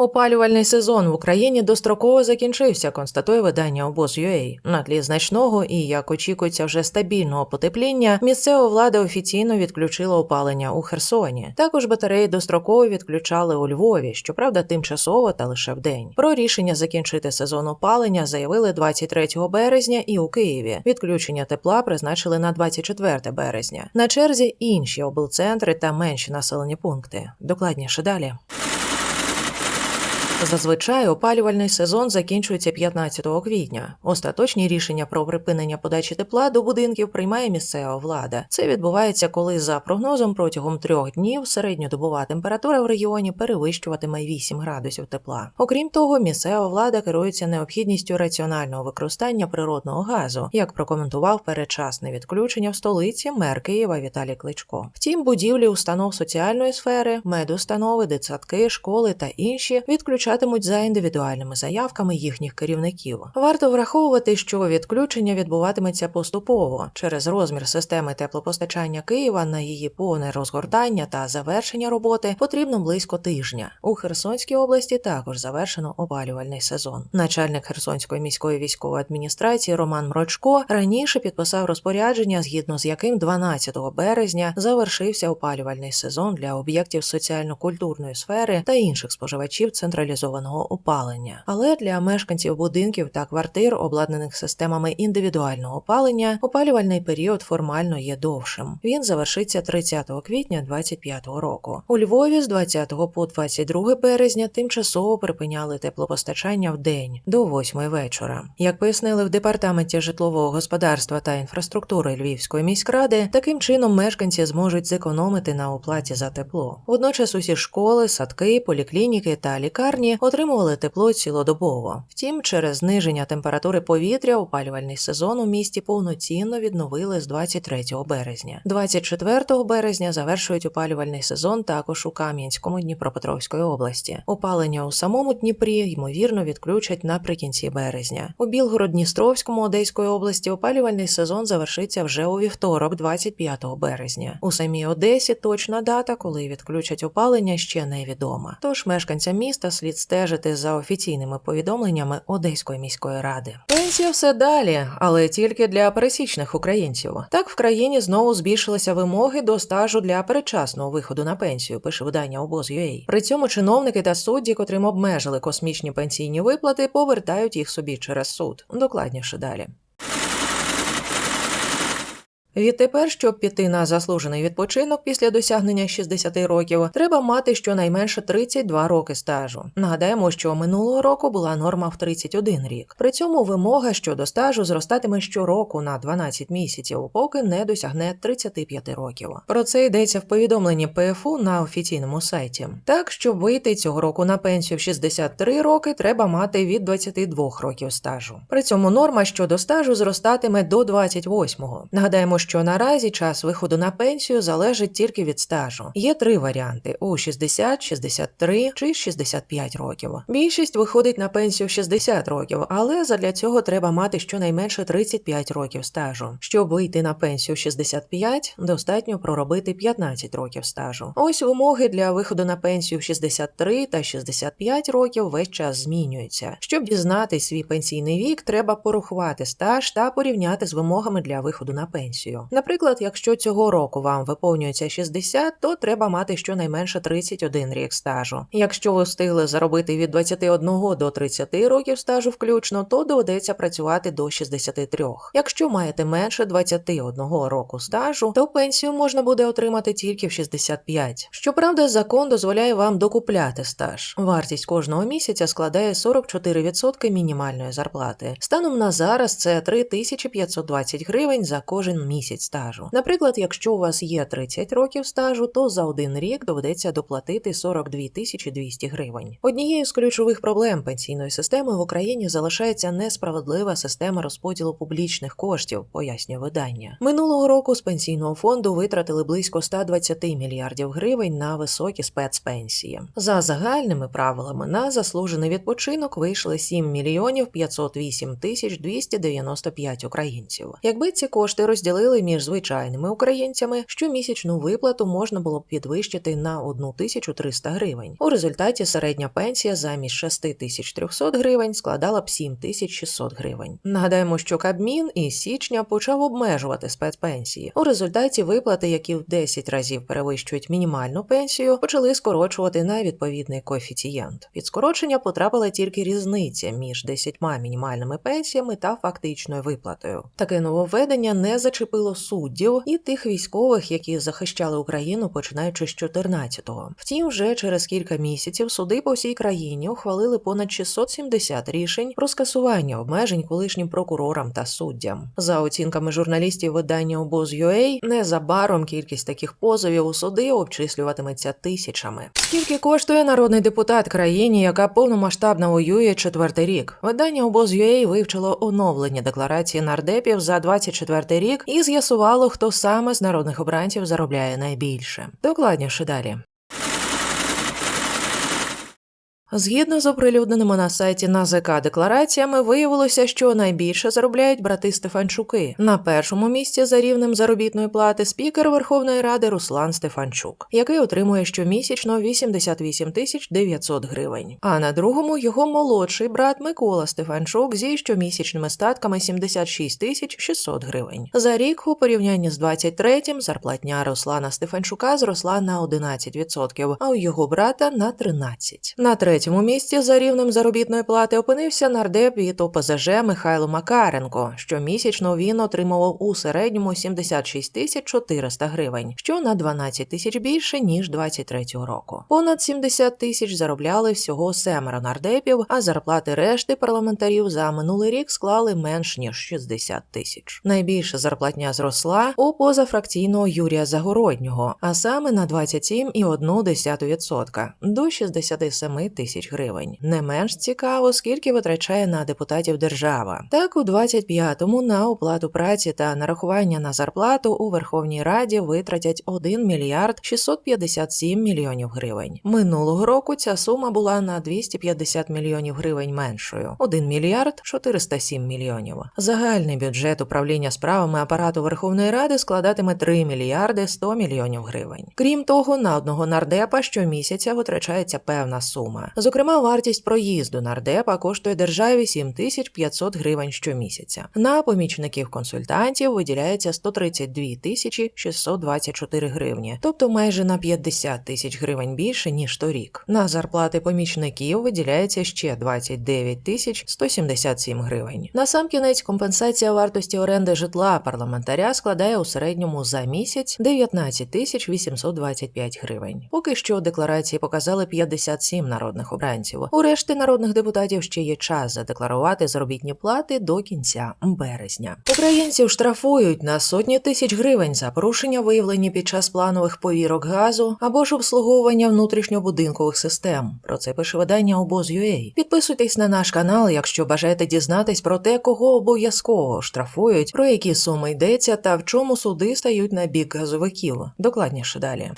Опалювальний сезон в Україні достроково закінчився, констатує видання обоз.ua. На тлі значного і, як очікується, вже стабільного потепління, місцева влада офіційно відключила опалення у Херсоні. Також батареї достроково відключали у Львові, щоправда, тимчасово та лише вдень. Про рішення закінчити сезон опалення заявили 23 березня і у Києві. Відключення тепла призначили на 24 березня. На черзі інші облцентри та менші населені пункти. Докладніше далі. Зазвичай опалювальний сезон закінчується 15 квітня. Остаточні рішення про припинення подачі тепла до будинків приймає місцева влада. Це відбувається, коли за прогнозом протягом трьох днів середньодобова температура в регіоні перевищуватиме 8 градусів тепла. Окрім того, місцева влада керується необхідністю раціонального використання природного газу, як прокоментував передчасне відключення в столиці мер Києва Віталій Кличко. Втім, будівлі установ соціальної сфери, медустанови, дитсадки, школи та інші відключають відключатимуть за індивідуальними заявками їхніх керівників. Варто враховувати, що відключення відбуватиметься поступово через розмір системи теплопостачання Києва на її повне розгортання та завершення роботи потрібно близько тижня. У Херсонській області також завершено опалювальний сезон. Начальник Херсонської міської військової адміністрації Роман Мрочко раніше підписав розпорядження, згідно з яким 12 березня завершився опалювальний сезон для об'єктів соціально-культурної сфери та інших споживачів централізованого централізованого опалення. Але для мешканців будинків та квартир, обладнаних системами індивідуального опалення, опалювальний період формально є довшим. Він завершиться 30 квітня 2025 року. У Львові з 20 по 22 березня тимчасово припиняли теплопостачання в день до 8 вечора. Як пояснили в департаменті житлового господарства та інфраструктури Львівської міськради, таким чином мешканці зможуть зекономити на оплаті за тепло. Водночас усі школи, садки, поліклініки та лікарні отримували тепло цілодобово. Втім, через зниження температури повітря опалювальний сезон у місті повноцінно відновили з 23 березня. 24 березня завершують опалювальний сезон також у Кам'янському Дніпропетровської області. Опалення у самому Дніпрі ймовірно відключать наприкінці березня. У Білгород-Дністровському Одеської області опалювальний сезон завершиться вже у вівторок, 25 березня. У самій Одесі точна дата, коли відключать опалення, ще невідома. Тож мешканцям міста слід стежити за офіційними повідомленнями Одеської міської ради. Пенсія все далі, але тільки для пересічних українців. Так в країні знову збільшилися вимоги до стажу для передчасного виходу на пенсію. Пише видання обоз.ua. При цьому чиновники та судді, котрим обмежили космічні пенсійні виплати, повертають їх собі через суд. Докладніше далі. Відтепер, щоб піти на заслужений відпочинок після досягнення 60 років, треба мати щонайменше 32 роки стажу. Нагадаємо, що минулого року була норма в 31 рік. При цьому вимога щодо стажу зростатиме щороку на 12 місяців, поки не досягне 35 років. Про це йдеться в повідомленні ПФУ на офіційному сайті. Так, щоб вийти цього року на пенсію в 63 роки, треба мати від 22 років стажу. При цьому норма щодо стажу зростатиме до 28-го. Нагадаємо, що наразі час виходу на пенсію залежить тільки від стажу. Є три варіанти: у 60, 63 чи 65 років. Більшість виходить на пенсію в 60 років, але задля цього треба мати щонайменше 35 років стажу. Щоб вийти на пенсію в 65, достатньо проробити 15 років стажу. Ось вимоги для виходу на пенсію в 63 та 65 років весь час змінюються. Щоб дізнати свій пенсійний вік, треба порахувати стаж та порівняти з вимогами для виходу на пенсію. Наприклад, якщо цього року вам виповнюється 60, то треба мати щонайменше 31 рік стажу. Якщо ви встигли заробити від 21 до 30 років стажу включно, то доведеться працювати до 63. Якщо маєте менше 21 року стажу, то пенсію можна буде отримати тільки в 65. Щоправда, закон дозволяє вам докупляти стаж. Вартість кожного місяця складає 44% мінімальної зарплати. Станом на зараз це 3520 гривень за кожен місяць стажу. Наприклад, якщо у вас є 30 років стажу, то за один рік доведеться доплатити 42 тисячі 200 гривень. Однією з ключових проблем пенсійної системи в Україні залишається несправедлива система розподілу публічних коштів, пояснює видання. Минулого року з пенсійного фонду витратили близько 120 мільярдів гривень на високі спецпенсії. За загальними правилами на заслужений відпочинок вийшли 7 мільйонів 508 тисяч 295 українців. Якби ці кошти розділили ухвалили між звичайними українцями, що місячну виплату можна було б підвищити на 1300 гривень. У результаті середня пенсія замість 6300 гривень складала б 7600 гривень. Нагадаємо, що Кабмін із січня почав обмежувати спецпенсії. У результаті виплати, які в 10 разів перевищують мінімальну пенсію, почали скорочувати на відповідний коефіцієнт. Під скорочення потрапила тільки різниця між 10 мінімальними пенсіями та фактичною виплатою. Таке нововведення не зачепило суддів і тих військових, які захищали Україну починаючи з 14-го. Втім, вже через кілька місяців суди по всій країні ухвалили понад 670 рішень про скасування обмежень колишнім прокурорам та суддям. За оцінками журналістів видання обоз.ua, незабаром кількість таких позовів у суди обчислюватиметься тисячами. Скільки коштує народний депутат країні, яка повномасштабно воює четвертий рік? Видання обоз.ua вивчило оновлення декларації нардепів за 24 рік і з'ясувало, хто саме з народних обранців заробляє найбільше. Докладніше далі. Згідно з оприлюдненими на сайті НАЗК деклараціями, виявилося, що найбільше заробляють брати Стефанчуки. На першому місці за рівнем заробітної плати спікер Верховної Ради Руслан Стефанчук, який отримує щомісячно 88 тисяч 900 гривень. А на другому його молодший брат Микола Стефанчук зі щомісячними статками 76 тисяч 600 гривень. За рік у порівнянні з 23-м зарплатня Руслана Стефанчука зросла на 11%, а у його брата на 13%. На третьому місці за рівнем заробітної плати опинився нардеп від ОПЗЖ Михайло Макаренко. Щомісячно він отримував у середньому 76 тисяч 400 гривень, що на 12 тисяч більше ніж 23-го року. Понад 70 тисяч заробляли всього семеро нардепів, а зарплати решти парламентарів за минулий рік склали менш ніж 60 тисяч. Найбільша зарплатня зросла у позафракційного Юрія Загороднього, а саме на 27,1% до 67 тисяч гривень. Не менш цікаво, скільки витрачає на депутатів держава. Так, у 25-му на оплату праці та нарахування на зарплату у Верховній Раді витратять 1 мільярд 657 мільйонів гривень. Минулого року ця сума була на 250 мільйонів гривень меншою 1 мільярд 407 мільйонів. Загальний бюджет управління справами апарату Верховної Ради складатиме 3 мільярди 100 мільйонів гривень. Крім того, на одного нардепа щомісяця витрачається певна сума. Зокрема, вартість проїзду нардепа коштує державі 7500 гривень щомісяця. На помічників консультантів виділяється 132 тисячі 624 гривні, тобто майже на 50 тисяч гривень більше ніж торік. На зарплати помічників виділяється ще 29 тисяч 177 гривень. Насамкінець компенсація вартості оренди житла парламентаря складає у середньому за місяць 19 тисяч 825 гривень. Поки що декларації показали 57 народних обранців. У решти народних депутатів ще є час задекларувати заробітні плати до кінця березня. Українців штрафують на сотні тисяч гривень за порушення, виявлені під час планових повірок газу або ж обслуговування внутрішньобудинкових систем. Про це пише видання обоз.ua. Підписуйтесь на наш канал, якщо бажаєте дізнатись про те, кого обов'язково штрафують, про які суми йдеться та в чому суди стають на бік газовиків. Докладніше далі.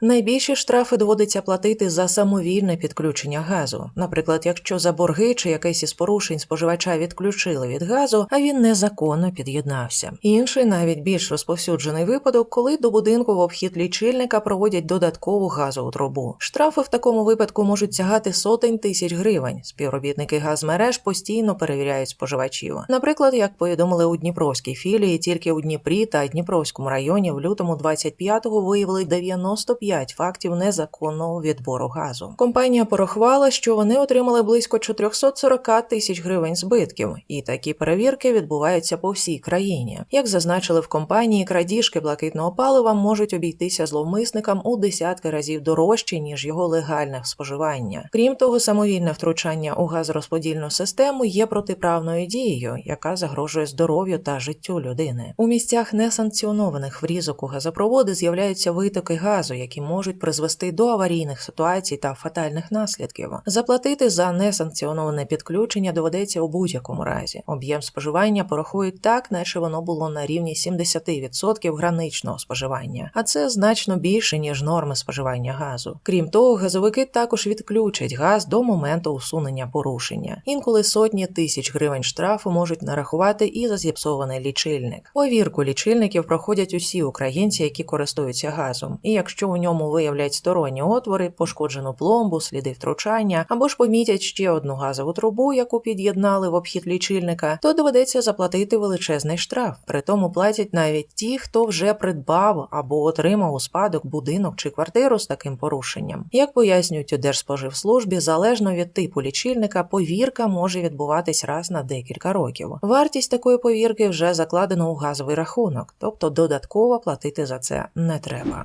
Найбільші штрафи доводиться платити за самовільне підключення газу. Наприклад, якщо за борги чи якесь із порушень споживача відключили від газу, а він незаконно під'єднався. Інший навіть більш розповсюджений випадок, коли до будинку в обхід лічильника проводять додаткову газову трубу. Штрафи в такому випадку можуть сягати сотень тисяч гривень. Співробітники газмереж постійно перевіряють споживачів. Наприклад, як повідомили у Дніпровській філії, тільки у Дніпрі та Дніпровському районі в лютому 25-го виявили 95 5 фактів незаконного відбору газу. Компанія порахувала, що вони отримали близько 440 тисяч гривень збитків, і такі перевірки відбуваються по всій країні. Як зазначили в компанії, крадіжки блакитного палива можуть обійтися зловмисникам у десятки разів дорожче ніж його легальне споживання. Крім того, самовільне втручання у газорозподільну систему є протиправною дією, яка загрожує здоров'ю та життю людини. У місцях несанкціонованих врізок у газопроводи з'являються витоки газу, які які можуть призвести до аварійних ситуацій та фатальних наслідків. Заплатити за несанкціоноване підключення доведеться у будь-якому разі. Об'єм споживання порахують так, наче воно було на рівні 70% граничного споживання, а це значно більше ніж норми споживання газу. Крім того, газовики також відключать газ до моменту усунення порушення. Інколи сотні тисяч гривень штрафу можуть нарахувати і за зіпсований лічильник. Повірку лічильників проходять усі українці, які користуються газом. І якщо у ньому виявлять сторонні отвори, пошкоджену пломбу, сліди втручання або ж помітять ще одну газову трубу, яку під'єднали в обхід лічильника, то доведеться заплатити величезний штраф. При тому платять навіть ті, хто вже придбав або отримав у спадок будинок чи квартиру з таким порушенням. Як пояснюють у Держспоживслужбі, залежно від типу лічильника, повірка може відбуватись раз на декілька років. Вартість такої повірки вже закладено у газовий рахунок, тобто додатково платити за це не треба.